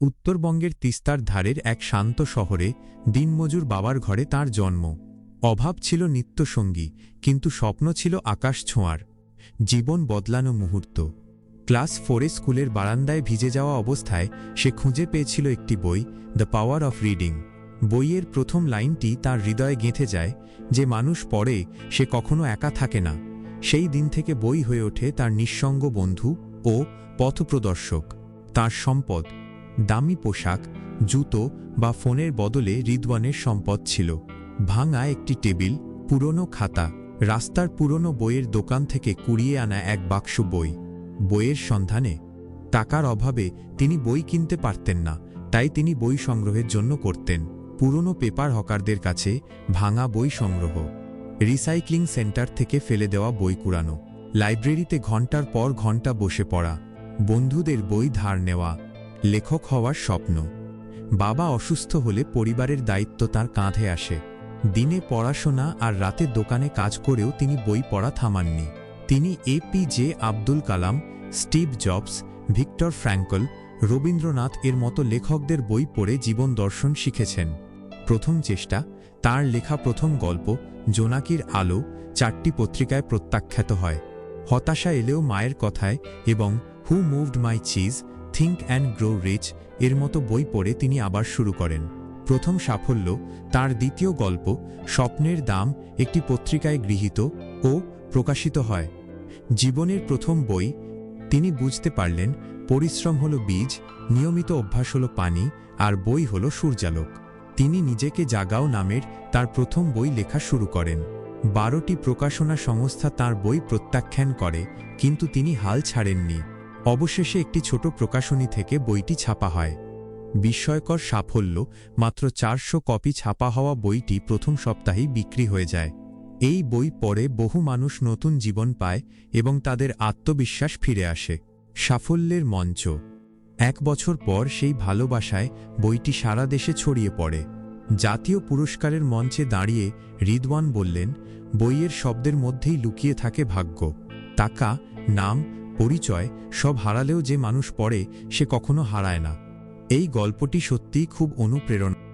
উত্তরবঙ্গের তিস্তার ধারের এক শান্ত শহরে দিনমজুর বাবার ঘরে তার জন্ম। অভাব ছিল নিত্যসঙ্গী, কিন্তু স্বপ্ন ছিল আকাশ ছোঁয়ার। জীবন বদলানো মুহূর্ত। ক্লাস ফোরে স্কুলের বারান্দায় ভিজে যাওয়া অবস্থায় সে খুঁজে পেয়েছিল একটি বই, দ্য পাওয়ার অফ রিডিং বইয়ের প্রথম লাইনটি তার হৃদয়ে গেঁথে যায় যে মানুষ পড়ে সে কখনো একা থাকে না। সেই দিন থেকে বই হয়ে ওঠে তার নিঃসঙ্গ বন্ধু ও পথপ্রদর্শক। তার সম্পদ। দামি পোশাক, জুতো বা ফোনের বদলে রিদওয়ানের সম্পদ ছিল। ভাঙা একটি টেবিল, পুরনো খাতা, রাস্তার পুরনো বইয়ের দোকান থেকে কুড়িয়ে আনা এক বাক্স বই। বইয়ের সন্ধানে, টাকার অভাবে তিনি বই কিনতে পারতেন না, তাই তিনি বই সংগ্রহের জন্য করতেন। পুরনো পেপার হকারদের কাছে ভাঙা বই সংগ্রহ, রিসাইক্লিং সেন্টার থেকে ফেলে দেওয়া বই কুড়ানো, লাইব্রেরিতে ঘণ্টার পর ঘণ্টা বসে পড়া, বন্ধুদের বই ধার নেওয়া লেখক হওয়ার স্বপ্ন। বাবা অসুস্থ হলে পরিবারের দায়িত্ব তার কাঁধে আসে। দিনে পড়াশোনা আর রাতে দোকানে কাজ করেও তিনি বই পড়া থামাননি। তিনি APJ Abdul Kalam, Steve Jobs, Viktor Frankl, Rabindranath এর মতো লেখকদের বই পড়ে জীবন দর্শন শিখেছেন। প্রথম চেষ্টা, তার লেখা প্রথম গল্প, জোনাকির আলো, চারটি পত্রিকায় প্রত্যাখ্যাত হয়। হতাশা এলেও মায়ের কথায় এবং who moved my cheese think and grow rich এর মতো বই পড়ে তিনি আবার শুরু করেন। প্রথম সাফল্য তার দ্বিতীয় গল্প স্বপ্নের দাম একটি পত্রিকায় গৃহীত ও প্রকাশিত হয়। জীবনের প্রথম বই তিনি বুঝতে পারলেন পরিশ্রম হল বীজ, নিয়মিত অভ্যাস হল পানি আর বই হল সূর্যালোক। তিনি নিজেকে জাগাও নামের তার প্রথম বই লেখা শুরু করেন। বারোটি প্রকাশনা সংস্থা তার বই প্রত্যাখ্যান করে, কিন্তু তিনি হাল ছাড়েননি। অবশেষে একটি ছোট প্রকাশনী থেকে বইটি ছাপা হয়। বিস্ময়কর সাফল্য, মাত্র চারশো কপি ছাপা হওয়া বইটি প্রথম সপ্তাহেই বিক্রি হয়ে যায়। এই বই পড়ে বহু মানুষ নতুন জীবন পায় এবং তাদের আত্মবিশ্বাস ফিরে আসে। সাফল্যের মঞ্চ। এক বছর পর সেই ভালোবাসায় বইটি সারা দেশে ছড়িয়ে পড়ে। জাতীয় পুরস্কারের মঞ্চে দাঁড়িয়ে রিদওয়ান বললেন, বইয়ের শব্দের মধ্যেই লুকিয়ে থাকে ভাগ্য। টাকা, নাম পরিচয় সব হারালেও যে মানুষ পড়ে সে কখনো হারায় না। এই গল্পটি সত্যিই খুব অনুপ্রেরণা।